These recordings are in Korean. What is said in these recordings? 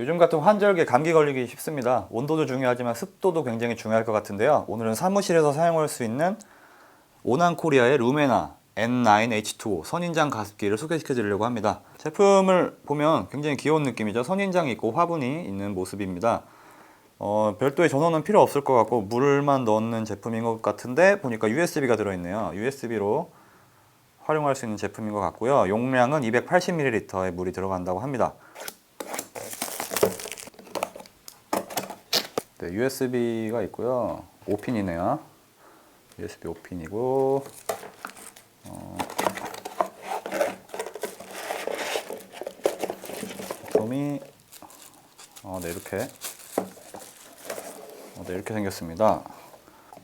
요즘 같은 환절기 감기 걸리기 쉽습니다. 온도도 중요하지만 습도도 굉장히 중요할 것 같은데요. 오늘은 사무실에서 사용할 수 있는 오난코리아의 루메나 N9H2O 선인장 가습기를 소개시켜 드리려고 합니다. 제품을 보면 굉장히 귀여운 느낌이죠. 선인장이 있고 화분이 있는 모습입니다. 어, 별도의 전원은 필요 없을 것 같고 물만 넣는 제품인 것 같은데 보니까 USB가 들어있네요. USB로 활용할 수 있는 제품인 것 같고요. 용량은 280ml의 물이 들어간다고 합니다. 네, USB가 있고요. 5핀이네요. USB 5핀이고 제품이 어, 네 이렇게 어, 네 이렇게 생겼습니다.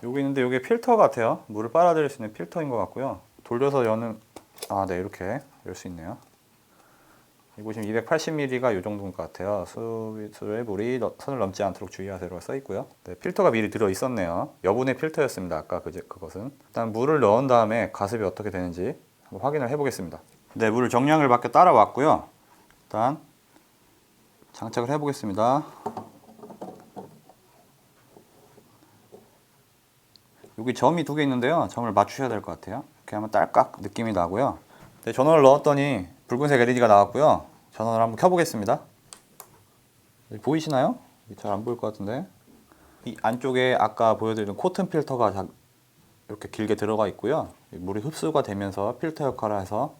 여기 있는데 이게 필터 같아요. 물을 빨아들일 수 있는 필터인 것 같고요. 돌려서 여는 아 네 이렇게 열 수 있네요. 이 보시면 280ml가 이 정도인 것 같아요. 수, 수의 물이 너- 선을 넘지 않도록 주의하세요가 써 있고요. 네, 필터가 미리 들어 있었네요. 여분의 필터였습니다. 아까 그, 그것은. 일단 물을 넣은 다음에 가습이 어떻게 되는지 한번 확인을 해보겠습니다. 네, 물을 정량을 밖에 따라왔고요. 일단 장착을 해보겠습니다. 여기 점이 두 개 있는데요. 점을 맞추셔야 될 것 같아요. 이렇게 하면 딸깍 느낌이 나고요. 네, 전원을 넣었더니 붉은색 LED가 나왔고요. 전원을 한번 켜보겠습니다. 보이시나요? 잘 안 보일 것 같은데. 이 안쪽에 아까 보여드린 코튼 필터가 자- 이렇게 길게 들어가 있고요. 물이 흡수가 되면서 필터 역할을 해서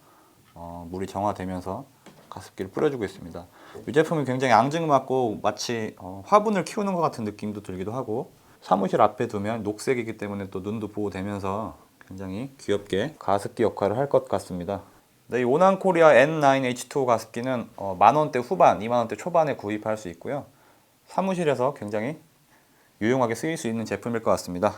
어, 물이 정화되면서 가습기를 뿌려주고 있습니다. 이 제품이 굉장히 앙증맞고 마치 어, 화분을 키우는 것 같은 느낌도 들기도 하고 사무실 앞에 두면 녹색이기 때문에 또 눈도 보호되면서 굉장히 귀엽게 가습기 역할을 할 것 같습니다. 네, 이 오난코리아 N9H2O 가습기는 어, 만 원대 후반, 2만 원대 초반에 구입할 수 있고요. 사무실에서 굉장히 유용하게 쓰일 수 있는 제품일 것 같습니다.